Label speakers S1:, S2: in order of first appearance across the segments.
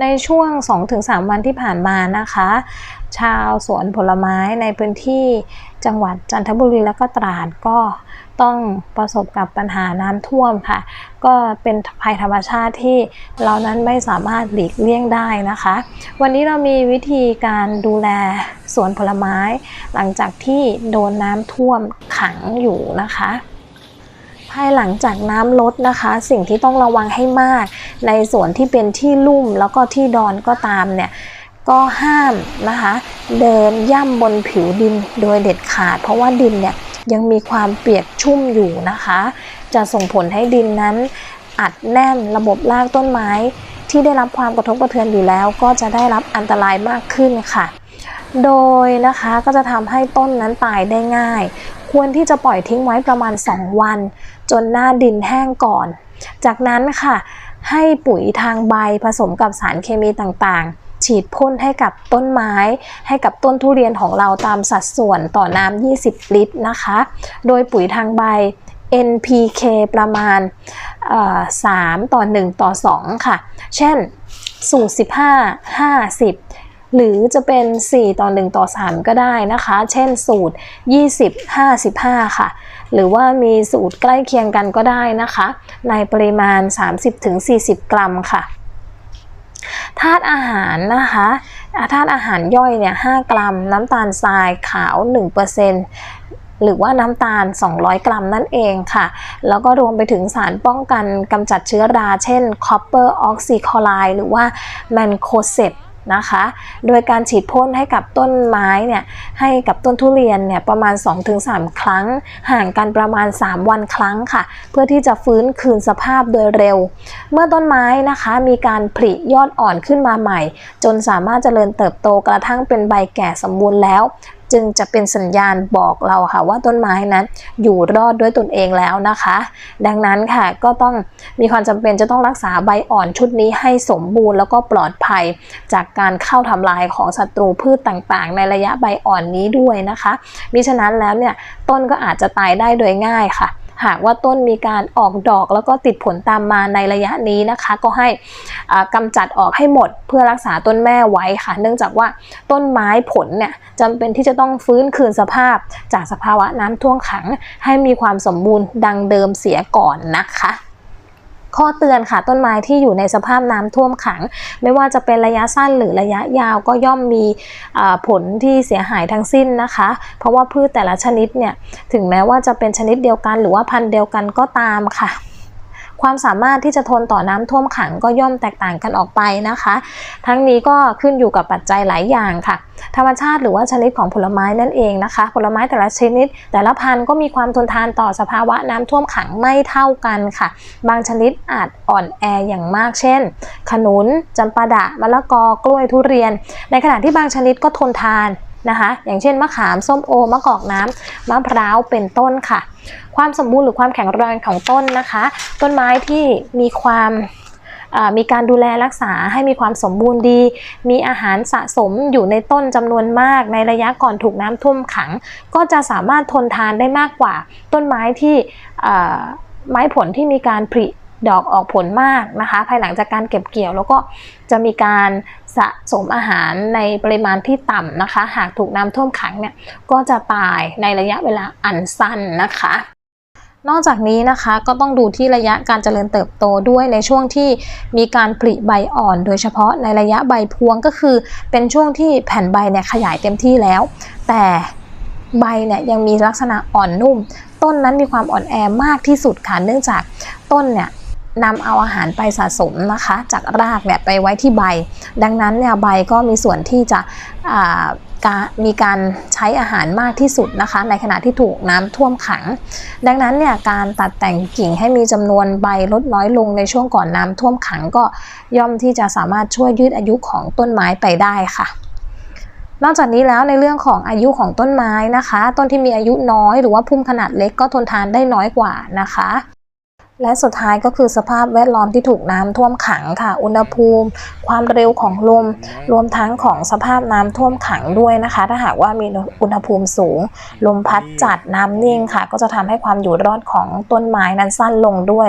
S1: ในช่วง 2-3 วันที่ผ่านมานะคะ ชาวสวนผลไม้ในพื้นที่จังหวัดจันทบุรีและก็ตราดก็ต้องประสบกับปัญหาน้ำท่วมค่ะ ก็เป็นภัยธรรมชาติที่เรานั้นไม่สามารถหลีกเลี่ยงได้นะคะ วันนี้เรามีวิธีการดูแลสวนผลไม้ หลังจากที่โดนน้ำท่วมขังอยู่นะคะ ภายหลังจากน้ำลดนะคะ สิ่งที่ต้องระวังให้มาก ในส่วนที่เป็นที่ลุ่มแล้วก็ที่ดอนก็ตามเนี่ยก็ห้ามนะคะ เดินย่ำบนผิวดินโดยเด็ดขาด เพราะว่าดินเนี่ยยังมีความเปียกชุ่มอยู่นะคะ จะส่งผลให้ดินนั้น อัดแน่นระบบรากต้นไม้ ที่ได้รับความกระทบกระเทือนอยู่แล้ว ก็จะได้รับอันตรายมากขึ้นค่ะ โดยนะคะก็จะทำให้ต้นนั้นตายได้ง่าย ควรที่จะปล่อยทิ้งไว้ประมาณ 2 วัน จนหน้าดินแห้งก่อน จากนั้นค่ะ ให้ปุ๋ยทางใบผสมกับสารเคมีต่างๆ ฉีดพ่นให้กับต้นไม้ ให้กับต้นทุเรียนของเราตามสัดส่วนต่อน้ำ 20 ลิตรนะคะ โดยปุ๋ยทางใบ NPK ประมาณ 3 ต่อ 1 ต่อ 2 ค่ะ เช่น สูตร 15 50 หรือจะเป็น 4 ต่อ 1 ต่อ 3 ก็ได้นะคะ เช่นสูตร 20 55 ค่ะ หรือว่ามีสูตรใกล้เคียงกันก็ได้นะคะ ในปริมาณ 30-40 กรัมค่ะธาตุอาหารนะคะธาตุอาหารย่อยเนี่ย5กรัม น้ำตาลทรายขาว 1%หรือว่าน้ำตาล 200 กรัมนั่นเองค่ะ แล้วก็รวมไปถึงสารป้องกันกำจัดเชื้อรา เช่น copper oxychloride หรือว่า mancozeb น นะคะ โดยการฉีดพ่นให้กับต้นไม้เนี่ยให้กับต้นทุเรียนเนี่ยประมาณ 2-3 ครั้ง ห่างกันประมาณ 3 วันครั้งค่ะ เพื่อที่จะฟื้นคืนสภาพโดยเร็ว เมื่อต้นไม้นะคะมีการผลิยอดอ่อนขึ้นมาใหม่ จนสามารถเจริญเติบโตกระทั่งเป็นใบแก่สมบูรณ์แล้ว จึงจะเป็นสัญญาณบอกเราค่ะว่าต้นไม้นั้นอยู่รอดด้วยตนเองแล้วนะคะ ดังนั้นค่ะก็ต้องมีความจำเป็นจะต้องรักษาใบอ่อนชุดนี้ให้สมบูรณ์แล้วก็ปลอดภัย จากการเข้าทำลายของศัตรูพืชต่างๆ ในระยะใบอ่อนนี้ด้วยนะคะมิฉะนั้นแล้วเนี่ยต้นก็อาจจะตายได้โดยง่ายค่ะ หากว่าต้นมีการออกดอกแล้วก็ติดผลตามมาในระยะนี้นะคะ ก็ให้กำกำจัดออกให้หมดเพื่อรักษาต้นแม่ไว้ค่ะ เนื่องจากว่าต้นไม้ผลเนี่ยจำเป็นที่จะต้องฟื้นคืนสภาพจากสภาวะน้ำท่วมขัง ให้มีความสมบูรณ์ดังเดิมเสียก่อนนะคะ ข้อเตือนค่ะต้นไม้ที่อยู่ในสภาพน้ำท่วมขัง ไม่ว่าจะเป็นระยะสั้นหรือระยะยาวก็ย่อมมีผลที่เสียหายทั้งสิ้นนะคะ เพราะว่าพืชแต่ละชนิดเนี่ยถึงแม้ว่าจะเป็นชนิดเดียวกัน หรือว่าพันธุ์เดียวกันก็ตามค่ะ ความสามารถที่จะทนต่อน้ำท่วมขังก็ย่อมแตกต่างกันออกไปนะคะ ทั้งนี้ก็ขึ้นอยู่กับปัจจัยหลายอย่างค่ะ ธรรมชาติหรือว่าชนิดของผลไม้นั่นเองนะคะ ผลไม้แต่ละชนิด แต่ละพันธุ์ก็มีความทนทานต่อสภาวะน้ำท่วมขังไม่เท่ากันค่ะ บางชนิดอาจอ่อนแออย่างมากเช่น ขนุนจำปาดะมะละกอกล้วยทุเรียน ในขณะที่บางชนิดก็ทนทาน นะคะ อย่างเช่นมะขามส้มโอมะกอกน้ำมะพร้าวเป็นต้นค่ะ ความสมบูรณ์หรือความแข็งแรงของต้นนะคะ ต้นไม้ที่มีความมีการดูแลรักษาให้มีความสมบูรณ์ดี มีอาหารสะสมอยู่ในต้นจำนวนมากในระยะก่อนถูกน้ำท่วมขัง ก็จะสามารถทนทานได้มากกว่า ต้นไม้ที่ไม้ผลที่มีการผลิ ดอกออกผลมากนะคะ ภายหลังจากการเก็บเกี่ยวแล้วก็จะมีการสะสมอาหารในปริมาณที่ต่ำนะคะ หากถูกน้ำท่วมขังเนี่ยก็จะตายในระยะเวลาอันสั้นนะคะนอกจากนี้นะคะก็ต้องดูที่ระยะการเจริญเติบโตด้วยในช่วงที่มีการผลิใบอ่อน โดยเฉพาะในระยะใบพวงก็คือเป็นช่วงที่แผ่นใบเนี่ยขยายเต็มที่แล้ว แต่ใบเนี่ยยังมีลักษณะอ่อนนุ่ม ต้นนั้นมีความอ่อนแอมากที่สุดค่ะเนื่องจากต้นเนี่ย นำเอาอาหารไปสะสมนะคะ จากรากเนี่ยไปไว้ที่ใบ ดังนั้นเนี่ยใบก็มีส่วนที่จะมีการใช้อาหารมากที่สุดนะคะ ในขณะที่ถูกน้ำท่วมขัง ดังนั้นเนี่ยการตัดแต่งกิ่งให้มีจำนวนใบลดน้อยลงในช่วงก่อนน้ำท่วมขังก็ย่อมที่จะสามารถช่วยยืดอายุของต้นไม้ไปได้ค่ะนอกจากนี้แล้วในเรื่องของอายุของต้นไม้นะคะ ต้นที่มีอายุน้อยหรือว่าพุ่มขนาดเล็กก็ทนทานได้น้อยกว่านะคะ และสุดท้ายก็คือสภาพแวดล้อมที่ถูกน้ำท่วมขังค่ะ อุณหภูมิ ความเร็วของลม รวมทั้งของสภาพน้ำท่วมขังด้วยนะคะ ถ้าหากว่ามีอุณหภูมิสูง ลมพัดจัดน้ำนิ่งค่ะ ก็จะทำให้ความอยู่รอดของต้นไม้นั้นสั้นลงด้วย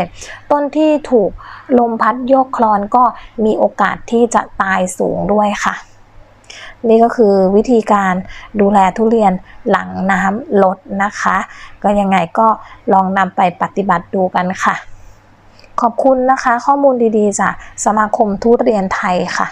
S1: ต้นที่ถูกลมพัดโยกคลอนก็มีโอกาสที่จะตายสูงด้วยค่ะ นี่ก็คือวิธีการดูแลทุเรียนหลังน้ำลดนะคะ ก็ยังไงก็ลองนำไปปฏิบัติดูกันค่ะ ขอบคุณนะคะ ข้อมูลดีๆจากสมาคมทุเรียนไทยค่ะ